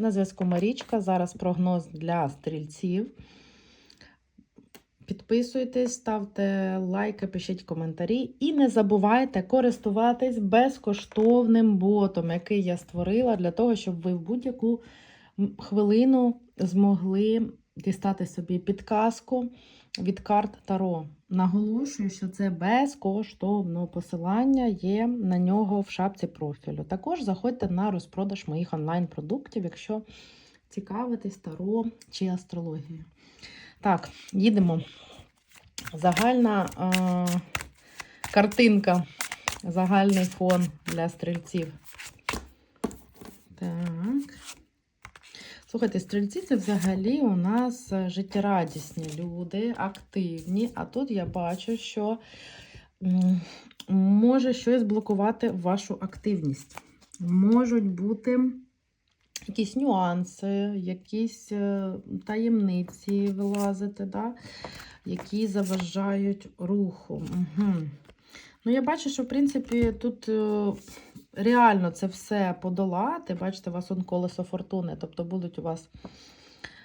На зв'язку Марічка. Зараз прогноз для стрільців. Підписуйтесь, ставте лайки, пишіть коментарі. І не забувайте користуватись безкоштовним ботом, який я створила для того, щоб ви в будь-яку хвилину змогли дістати собі підказку від карт Таро. Наголошую, що це безкоштовно. Посилання є на нього в шапці профілю. Також заходьте на розпродаж моїх онлайн-продуктів, якщо цікавитесь Таро чи астрологією. Так, їдемо. Загальна е, картинка, загальний фон для стрільців. Так. Слухайте, стрільці це взагалі у нас е, життєрадісні люди, активні. А тут я бачу, що може щось блокувати вашу активність. Можуть бути якісь нюанси, якісь е, таємниці вилазити, да? які заважають руху. Угу. Ну, я бачу, що, в принципі, тут е, реально це все подолати. Бачите, у вас он колесо фортуни, тобто будуть у вас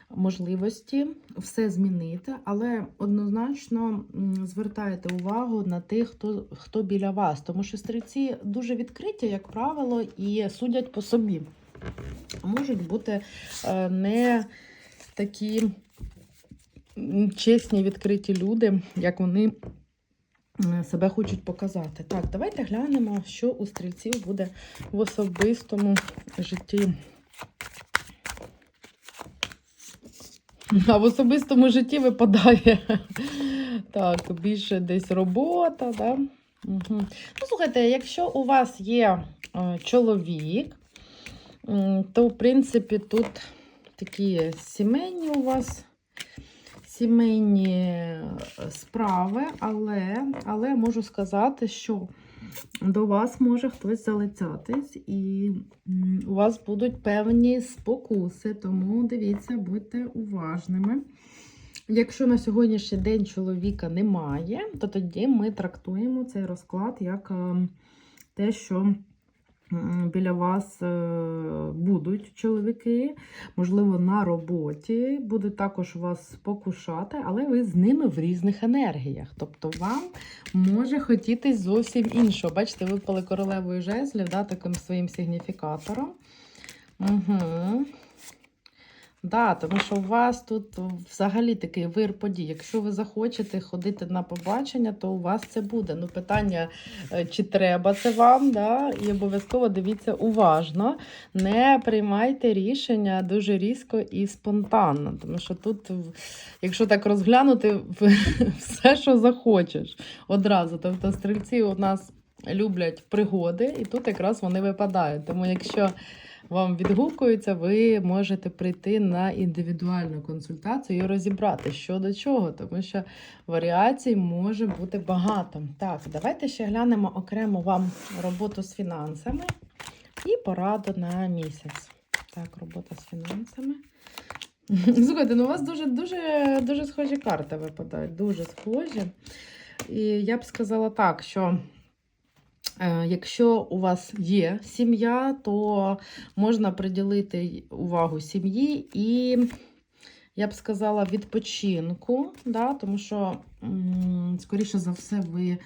можливості все змінити, але однозначно звертайте увагу на тих, хто, хто біля вас, тому що стрільці дуже відкриті, як правило, і судять по собі. Можуть бути е, не такі чесні, відкриті люди, як вони себе хочуть показати. Так, давайте глянемо, що у стрільців буде в особистому житті. А в особистому житті випадає так, більше десь робота. Да? Угу. Ну, слухайте, якщо у вас є е, чоловік, то, в принципі, тут такі сімейні у вас сімейні е, справи, але, але можу сказати, що до вас може хтось залицятись, і у вас будуть певні спокуси, тому дивіться, будьте уважними. Якщо на сьогоднішній день чоловіка немає, то тоді ми трактуємо цей розклад як е, те, що біля вас е, будуть чоловіки, можливо, на роботі, буде також вас спокушати, але ви з ними в різних енергіях. Тобто вам може хотітись зовсім іншого. Бачите, випали королевою жезлів, да, таким своїм сигніфікатором. Угу. Да, тому що у вас тут взагалі такий вир подій. Якщо ви захочете ходити на побачення, то у вас це буде. Ну, питання, е, чи треба це вам, да? і обов'язково дивіться уважно. Не приймайте рішення дуже різко і спонтанно. Тому що тут, якщо так розглянути, все, що захочеш одразу. Тобто стрільці у нас люблять пригоди, і тут якраз вони випадають. Тому якщо вам відгукується, ви можете прийти на індивідуальну консультацію і розібрати, що до чого, тому що варіацій може бути багато. Так, давайте ще глянемо окремо вам роботу з фінансами і пораду на місяць. Так, робота з фінансами. Слухайте, ну у вас дуже, дуже, дуже схожі карти випадають, дуже схожі. І я б сказала так, що. Е, Якщо у вас є сім'я, то можна приділити увагу сім'ї і, я б сказала, відпочинку, да? тому що, скоріше за все, ви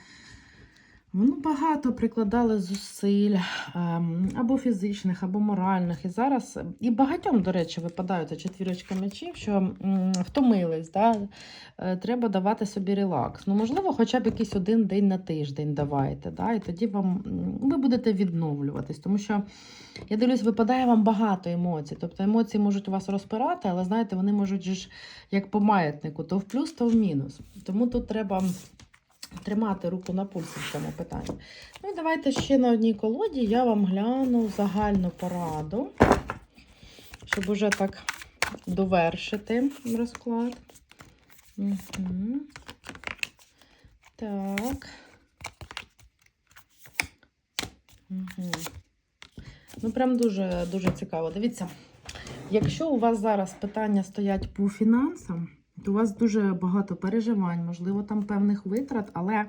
ну, багато прикладали зусиль ем, або фізичних, або моральних. І зараз, і багатьом, до речі, випадають ця четвірочка мечів, що втомились, да? Е, треба давати собі релакс. Ну, можливо, хоча б якийсь один день на тиждень давайте, да? і тоді вам ви будете відновлюватись. Тому що я дивлюсь, випадає вам багато емоцій. Тобто емоції можуть вас розпирати, але знаєте, вони можуть ж як по маятнику, то в плюс, то в мінус. Тому тут треба тримати руку на пульсі в цьому питанні. Ну і давайте ще на одній колоді я вам гляну загальну пораду, щоб уже так довершити розклад. Угу. Так. Угу. Ну, прям дуже, дуже цікаво. Дивіться, якщо у вас зараз питання стоять по фінансам, то у вас дуже багато переживань, можливо, там певних витрат, але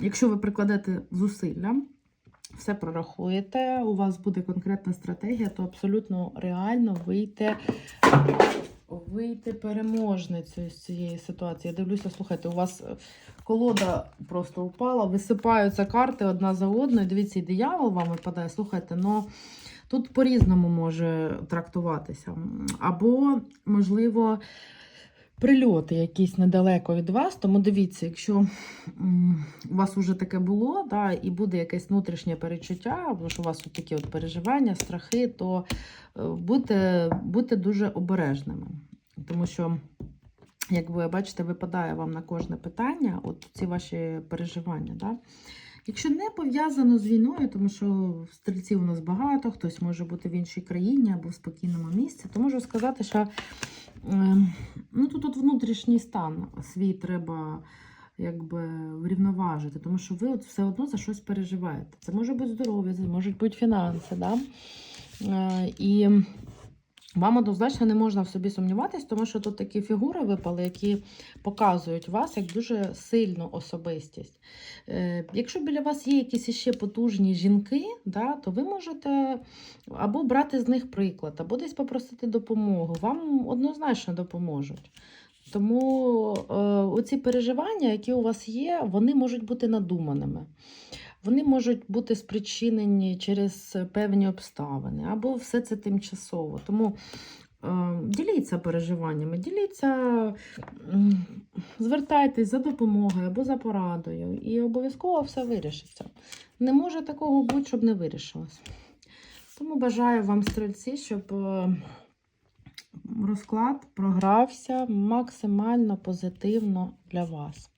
якщо ви прикладете зусилля, все прорахуєте, у вас буде конкретна стратегія, то абсолютно реально вийти, вийти переможницею з цієї ситуації. Я дивлюся, слухайте, у вас колода просто упала, висипаються карти одна за одною. Дивіться, і диявол вам випадає. Слухайте, ну тут по-різному може трактуватися. Або, можливо, прильоти якісь недалеко від вас. Тому дивіться, якщо у вас вже таке було, да, і буде якесь внутрішнє перечуття, бо що у вас тут такі от переживання, страхи, то е, будьте, будьте дуже обережними. Тому що, як ви бачите, випадає вам на кожне питання, от ці ваші переживання. Да? Якщо не пов'язано з війною, тому що стрільців у нас багато, хтось може бути в іншій країні або в спокійному місці, то можу сказати, що е, ну, тут от внутрішній стан свій треба якби врівноважити, тому що ви от все одно за щось переживаєте. Це може бути здоров'я, це можуть бути фінанси. Да? Е, і вам однозначно не можна в собі сумніватись, тому що тут такі фігури випали, які показують вас як дуже сильну особистість. Е, Якщо біля вас є якісь іще потужні жінки, да, то ви можете або брати з них приклад, або десь попросити допомогу. Вам однозначно допоможуть. Тому е, оці переживання, які у вас є, вони можуть бути надуманими. Вони можуть бути спричинені через певні обставини, або все це тимчасово. Тому е, діліться переживаннями, діліться, звертайтесь за допомогою або за порадою, і обов'язково все вирішиться. Не може такого бути, щоб не вирішилось. Тому бажаю вам, стрільці, щоб е, розклад програвся максимально позитивно для вас.